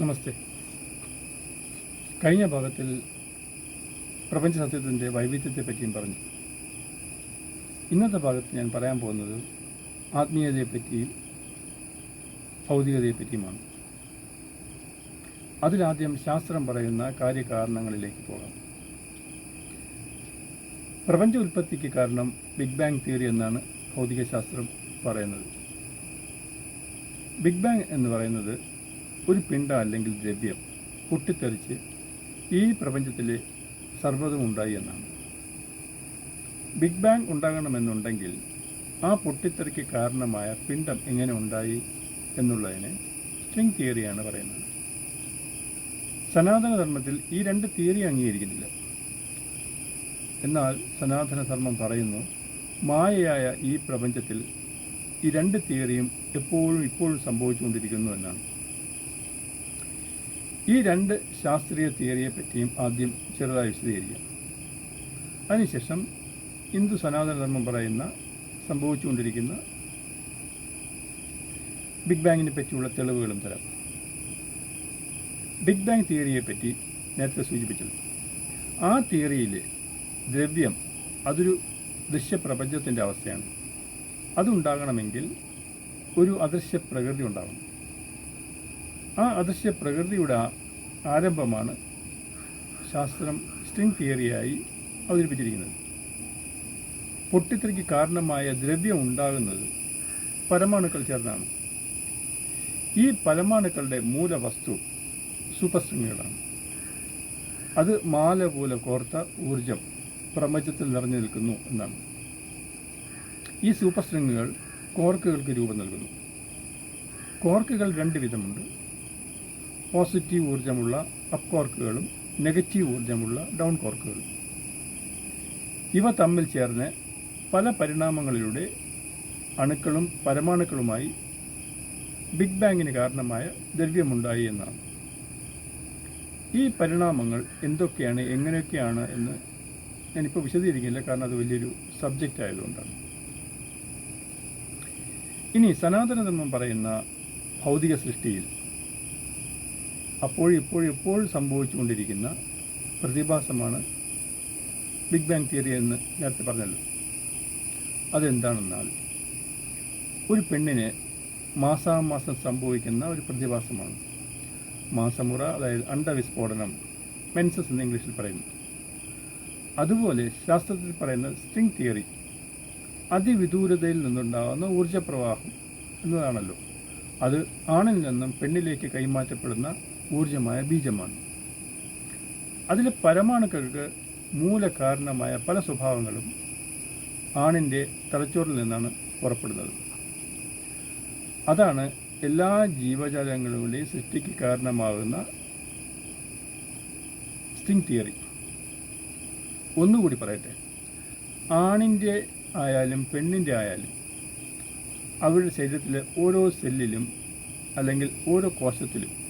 നമസ്തേ. കഴിഞ്ഞ ഭാഗത്തിൽ പ്രപഞ്ച സത്യത്തിന്റെ വൈവിധ്യത്തെ പറ്റിയും പറഞ്ഞു. ഇന്നത്തെ ഭാഗത്ത് ഞാൻ പറയാൻ പോകുന്നത് ആത്മീയതയെപ്പറ്റിയും ഭൗതികതയെപ്പറ്റിയുമാണ്. അതിലാദ്യം ശാസ്ത്രം പറയുന്ന കാര്യകാരണങ്ങളിലേക്ക് പോകാം. പ്രപഞ്ച ഉൽപ്പത്തിക്ക് കാരണം ബിഗ് ബാങ് തിയറി എന്നാണ് ഭൗതികശാസ്ത്രം പറയുന്നത്. ബിഗ് ബാങ് എന്ന് പറയുന്നത് ഒരു പിണ്ട അല്ലെങ്കിൽ ദ്രവ്യം പൊട്ടിത്തെറിച്ച് ഈ പ്രപഞ്ചത്തിൽ സർവതും ഉണ്ടായി എന്നാണ്. ബിഗ് ബാങ് ഉണ്ടാകണമെന്നുണ്ടെങ്കിൽ ആ പൊട്ടിത്തെറിക്ക് കാരണമായ പിണ്ടം എങ്ങനെ ഉണ്ടായി എന്നുള്ളതിനെ സ്ട്രിങ് തിയറിയാണ് പറയുന്നത്. സനാതനധർമ്മത്തിൽ ഈ രണ്ട് തിയറി അംഗീകരിക്കുന്നില്ല. എന്നാൽ സനാതനധർമ്മം പറയുന്നു മായയായ ഈ പ്രപഞ്ചത്തിൽ ഈ രണ്ട് തിയറിയും എപ്പോഴും ഇപ്പോഴും സംഭവിച്ചുകൊണ്ടിരിക്കുന്നു എന്നാണ്. ഈ രണ്ട് ശാസ്ത്രീയ തിയറിയെ പറ്റിയും ആദ്യം ചെറുതായി വിശദീകരിക്കാം. അതിനുശേഷം ഹിന്ദു സനാതനധർമ്മം പറയുന്ന സംഭവിച്ചുകൊണ്ടിരിക്കുന്ന ബിഗ് ബാങ്ങിനെ പറ്റിയുള്ള തെളിവുകളും തരാം. ബിഗ് ബാങ് തിയറിയെ പറ്റി നേരത്തെ സൂചിപ്പിച്ചത് ആ തിയറിയിൽ ദ്രവ്യം അതൊരു ദൃശ്യപ്രപഞ്ചത്തിന്റെ അവസ്ഥയാണ്. അതുണ്ടാകണമെങ്കിൽ ഒരു അദൃശ്യ പ്രകൃതി ഉണ്ടാകണം ആ അദൃശ്യ പ്രകൃതിയുടെ ആരംഭമാണ് ശാസ്ത്രം സ്ട്രിങ് തിയറിയായി അവതരിപ്പിച്ചിരിക്കുന്നത്. പൊട്ടിത്തെറിക്ക് കാരണമായ ദ്രവ്യം ഉണ്ടാകുന്നത് പരമാണുക്കൾ ചേർന്നാണ്. ഈ പരമാണുക്കളുടെ മൂലവസ്തു സൂപ്പർസ്ട്രിങ്ങുകളാണ്. അത് മാല പോലെ കോർത്ത ഊർജം പ്രപഞ്ചത്തിൽ നിറഞ്ഞു നിൽക്കുന്നു എന്നാണ്. ഈ സൂപ്പർ സ്ട്രിങ്ങുകൾ കോർക്കുകൾക്ക് രൂപം നൽകുന്നു. കോർക്കുകൾ രണ്ട് വിധമുണ്ട്. പോസിറ്റീവ് ഊർജമുള്ള അപ്പ് കോർക്കുകളും നെഗറ്റീവ് ഊർജമുള്ള ഡൗൺ കോർക്കുകളും ഇവ തമ്മിൽ ചേർന്ന് പല പരിണാമങ്ങളിലൂടെ അണുക്കളും പരമാണുക്കളുമായി ബിഗ് ബാങ്ങിന് കാരണമായ ദ്രവ്യമുണ്ടായി എന്നാണ്. ഈ പരിണാമങ്ങൾ എന്തൊക്കെയാണ് എങ്ങനെയൊക്കെയാണ് എന്ന് ഞാനിപ്പോൾ വിശദീകരിക്കില്ല കാരണം അത് വലിയൊരു സബ്ജക്റ്റ് ആയതുകൊണ്ടാണ്. ഇനി സനാതനധർമ്മം പറയുന്ന ഭൗതിക സൃഷ്ടിയിൽ അപ്പോഴും ഇപ്പോഴും എപ്പോഴും സംഭവിച്ചുകൊണ്ടിരിക്കുന്ന പ്രതിഭാസമാണ് ബിഗ് ബാങ് തിയറി എന്ന് നേരത്തെ പറഞ്ഞല്ലോ. അതെന്താണെന്നാൽ ഒരു പെണ്ണിന് മാസാമാസം സംഭവിക്കുന്ന ഒരു പ്രതിഭാസമാണ്. മാസമുറ അതായത് അണ്ടവിസ്ഫോടനം മെൻസസ് എന്ന് ഇംഗ്ലീഷിൽ പറയുന്നു. അതുപോലെ ശാസ്ത്രത്തിൽ പറയുന്ന സ്ട്രിങ് തിയറി അതിവിദൂരതയിൽ നിന്നുണ്ടാകുന്ന ഊർജപ്രവാഹം എന്നതാണല്ലോ. അത് ആണിൽ നിന്നും പെണ്ണിലേക്ക് കൈമാറ്റപ്പെടുന്ന ഊർജമായ ബീജമാണ്. അതിൽ പരമാണുക്കൾക്ക് മൂലകാരണമായ പല സ്വഭാവങ്ങളും ആണിന്റെ തലച്ചോറിൽ നിന്നാണ് പുറപ്പെടുന്നത്. അതാണ് എല്ലാ ജീവജാലങ്ങളുടെയും സൃഷ്ടിക്ക് കാരണമാകുന്ന സ്റ്റിങ് തിയറി ഒന്നുകൂടി പറയട്ടെ. ആണിന്റെ ആയാലും പെണ്ണിന്റെ ആയാലും അവരുടെ ശരീരത്തിലെ ഓരോ സെല്ലിലും അല്ലെങ്കിൽ ഓരോ കോശത്തിലും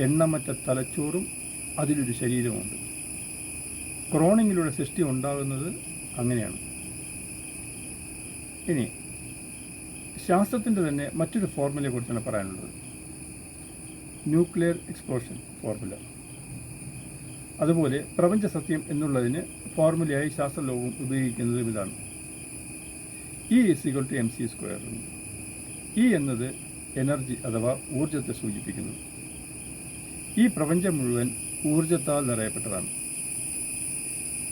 എണ്ണമറ്റ തലച്ചോറും അതിലൊരു ശരീരമുണ്ട് ക്രോണിങ്ങിലൂടെ സൃഷ്ടി ഉണ്ടാകുന്നത് അങ്ങനെയാണ്. ഇനി ശാസ്ത്രത്തിന്റെ തന്നെ മറ്റൊരു ഫോർമുലയെക്കുറിച്ചാണ് പറയാനുള്ളത്. Nuclear explosion formula. അതുപോലെ പ്രപഞ്ച സത്യം എന്നുള്ളതിന് ഫോർമുലയായി ശാസ്ത്രലോകം ഉപയോഗിക്കുന്നതും ഇതാണ്. E is equal to M C square E എന്നത് എനർജി അഥവാ ഊർജത്തെ സൂചിപ്പിക്കുന്നു. ഈ പ്രപഞ്ചം മുഴുവൻ ഊർജത്താൽ നിറയപ്പെട്ടതാണ്.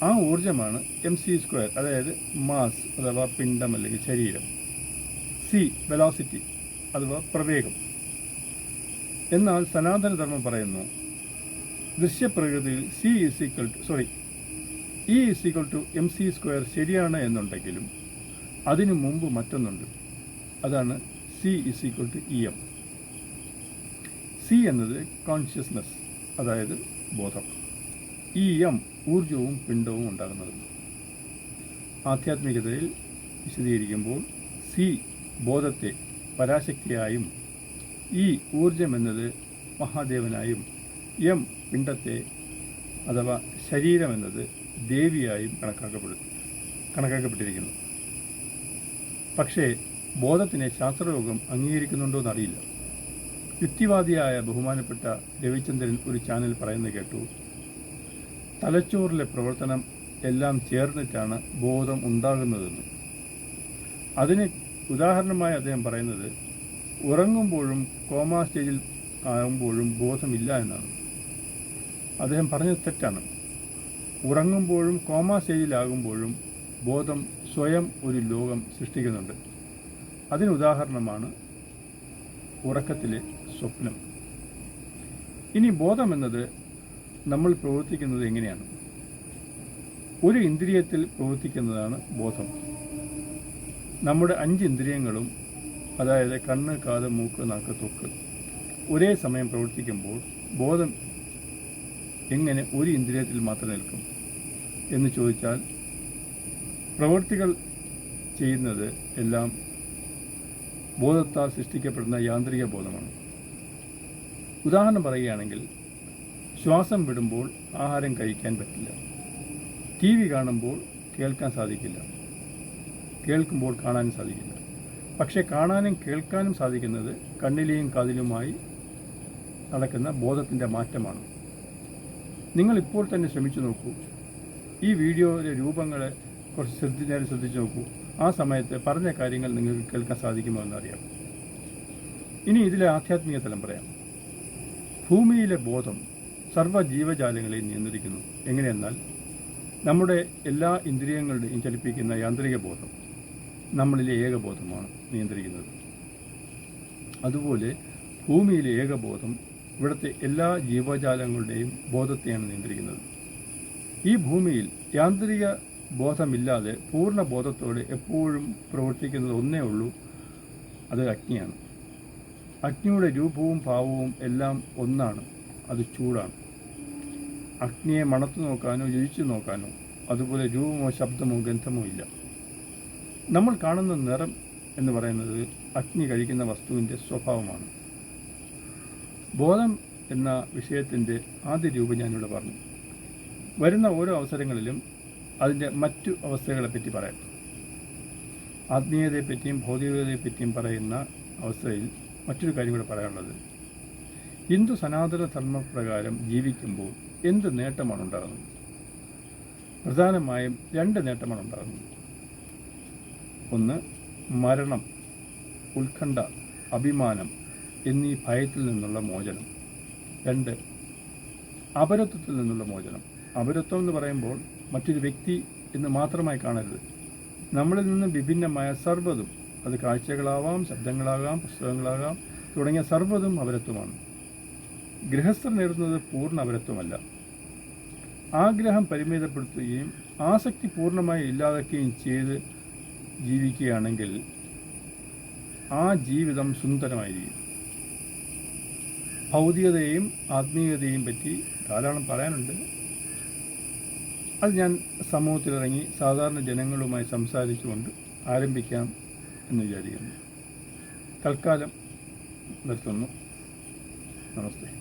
ആ ഊർജമാണ് എം സി സ്ക്വയർ അതായത് മാസ് അഥവാ പിണ്ഡം അല്ലെങ്കിൽ ശരീരം. സി വെലോസിറ്റി അഥവാ പ്രവേഗം. എന്നാൽ സനാതനധർമ്മം പറയുന്നു ദൃശ്യപ്രകൃതിയിൽ C is equal to sorry E is equal to M C square ശരിയാണ് എന്നുണ്ടെങ്കിലും അതിനു മുമ്പ് മറ്റൊന്നുണ്ട്. അതാണ് C is equal to E M C എന്നത് കോൺഷ്യസ്നസ് അതായത് ബോധം. ഇ എം ഊർജവും പിണ്ഡവും ഉണ്ടാകുന്നത്. ആധ്യാത്മികതയിൽ വിശദീകരിക്കുമ്പോൾ സി ബോധത്തെ പരാശക്തിയായും ഇ ഊർജം എന്നത് മഹാദേവനായും എം പിണ്ടത്തെ അഥവാ ശരീരം എന്നത് ദേവിയായും കണക്കാക്കപ്പെടുന്നു കണക്കാക്കപ്പെട്ടിരിക്കുന്നു. പക്ഷേ ബോധത്തിനെ ശാസ്ത്രലോകം അംഗീകരിക്കുന്നുണ്ടോ എന്നറിയില്ല യുക്തിവാദിയായ ബഹുമാനപ്പെട്ട രവിചന്ദ്രൻ ഒരു ചാനൽ പറയുന്നത് കേട്ടു. തലച്ചോറിലെ പ്രവർത്തനം എല്ലാം ചേർന്നിട്ടാണ് ബോധം ഉണ്ടാകുന്നതെന്ന്. അതിന് ഉദാഹരണമായി അദ്ദേഹം പറയുന്നത് ഉറങ്ങുമ്പോഴും കോമ സ്റ്റേജിൽ ആകുമ്പോഴും ബോധമില്ല എന്നാണ്. അദ്ദേഹം പറഞ്ഞത് തെറ്റാണ്. ഉറങ്ങുമ്പോഴും കോമാ സ്റ്റേജിലാകുമ്പോഴും ബോധം സ്വയം ഒരു ലോകം സൃഷ്ടിക്കുന്നുണ്ട്. അതിന് ഉദാഹരണമാണ് ഉറക്കത്തിലെ സ്വപ്നം. ഇനി ബോധം എന്നത് നമ്മൾ പ്രവർത്തിക്കുന്നത് എങ്ങനെയാണ്? ഒരു ഇന്ദ്രിയത്തിൽ പ്രവർത്തിക്കുന്നതാണ് ബോധം. നമ്മുടെ അഞ്ച് ഇന്ദ്രിയങ്ങളും അതായത് കണ്ണ് കാത് മൂക്ക് നാക്ക് തൊക്ക് ഒരേ സമയം പ്രവർത്തിക്കുമ്പോൾ ബോധം എങ്ങനെ ഒരു ഇന്ദ്രിയത്തിൽ മാത്രം നിൽക്കും എന്ന് ചോദിച്ചാൽ പ്രവൃത്തികൾ ചെയ്യുന്നത് എല്ലാം ബോധത്താൽ സൃഷ്ടിക്കപ്പെടുന്ന യാന്ത്രിക ബോധമാണ്. ഉദാഹരണം പറയുകയാണെങ്കിൽ ശ്വാസം വിടുമ്പോൾ ആഹാരം കഴിക്കാൻ പറ്റില്ല. ടി വി കാണുമ്പോൾ കേൾക്കാൻ സാധിക്കില്ല. കേൾക്കുമ്പോൾ കാണാനും സാധിക്കില്ല. പക്ഷേ കാണാനും കേൾക്കാനും സാധിക്കുന്നത് കണ്ണിലെയും കാതിലുമായി നടക്കുന്ന ബോധത്തിന്റെ മാറ്റമാണ്. നിങ്ങൾ ഇപ്പോൾ തന്നെ ശ്രമിച്ചു നോക്കൂ. ഈ വീഡിയോയിലെ രൂപങ്ങളെ കുറച്ച് ശ്രദ്ധി നേരം ശ്രദ്ധിച്ചു നോക്കൂ. ആ സമയത്ത് പറഞ്ഞ കാര്യങ്ങൾ നിങ്ങൾക്ക് കേൾക്കാൻ സാധിക്കുമോ എന്നറിയാം. ഇനി ഇതിലെ ആധ്യാത്മിക തലം പറയാം. ഭൂമിയിലെ ബോധം സർവ ജീവജാലങ്ങളെയും നിയന്ത്രിക്കുന്നു. എങ്ങനെയെന്നാൽ നമ്മുടെ എല്ലാ ഇന്ദ്രിയങ്ങളുടെയും ചലിപ്പിക്കുന്ന യാന്ത്രിക ബോധം നമ്മളിലെ ഏകബോധമാണ് നിയന്ത്രിക്കുന്നത്. അതുപോലെ ഭൂമിയിലെ ഏകബോധം ഇവിടുത്തെ എല്ലാ ജീവജാലങ്ങളുടെയും ബോധത്തെയാണ് നിയന്ത്രിക്കുന്നത്. ഈ ഭൂമിയിൽ യാന്ത്രിക ബോധമില്ലാതെ പൂർണ ബോധത്തോടെ എപ്പോഴും പ്രവർത്തിക്കുന്നത് ഒന്നേ ഉള്ളൂ അത് അഗ്നിയാണ്. അഗ്നിയുടെ രൂപവും ഭാവവും എല്ലാം ഒന്നാണ്. അത് ചൂടാണ്. അഗ്നിയെ മണത്തു നോക്കാനോ രുചിച്ചു നോക്കാനോ അതുപോലെ രൂപമോ ശബ്ദമോ ഗന്ധമോ ഇല്ല. നമ്മൾ കാണുന്ന നിറം എന്ന് പറയുന്നത് അഗ്നി കഴിക്കുന്ന വസ്തുവിന്റെ സ്വഭാവമാണ്. ബോധം എന്ന വിഷയത്തിന്റെ ആദ്യ രൂപം ഞാനിവിടെ പറഞ്ഞു. വരുന്ന ഓരോ അവസരങ്ങളിലും അതിന്റെ മറ്റു അവസ്ഥകളെപ്പറ്റി പറയാം. ആത്മീയതയെപ്പറ്റിയും ഭൗതികതയെപ്പറ്റിയും പറയുന്ന അവസ്ഥയിൽ മറ്റൊരു കാര്യം കൂടെ പറയാനുള്ളത്. ഹിന്ദു സനാതന ധർമ്മപ്രകാരം ജീവിക്കുമ്പോൾ എന്ത് നേട്ടമാണ് ഉണ്ടാകുന്നത്? പ്രധാനമായും രണ്ട് നേട്ടമാണ് ഉണ്ടാകുന്നത്. ഒന്ന് മരണം ഉത്കണ്ഠ അഭിമാനം എന്നീ ഭയത്തിൽ നിന്നുള്ള മോചനം. രണ്ട് അപരത്വത്തിൽ നിന്നുള്ള മോചനം. അപരത്വം എന്ന് പറയുമ്പോൾ മറ്റൊരു വ്യക്തി എന്ന് മാത്രമായി കാണരുത്. നമ്മളിൽ നിന്ന് വിഭിന്നമായ സർവതും അത് കാഴ്ചകളാവാം ശബ്ദങ്ങളാകാം പുസ്തകങ്ങളാകാം തുടങ്ങിയ സർവതും അപരത്വമാണ്. ഗൃഹസ്ഥർ നേടുന്നത് പൂർണ അപരത്വമല്ല. ആഗ്രഹം പരിമിതപ്പെടുത്തുകയും ആസക്തി പൂർണമായി ഇല്ലാതാക്കുകയും ചെയ്ത് ജീവിക്കുകയാണെങ്കിൽ ആ ജീവിതം സുന്ദരമായിരിക്കും. ഭൗതികതയെയും ആത്മീയതയെയും പറ്റി ധാരാളം പറയാനുണ്ട്. അത് ഞാൻ സമൂഹത്തിലിറങ്ങി സാധാരണ ജനങ്ങളുമായി സംസാരിച്ചുകൊണ്ട് ആരംഭിക്കാം. എന്ന് വിചാരിക്കുന്നു. തൽക്കാലം നിർത്തുന്നു. നമസ്തേ.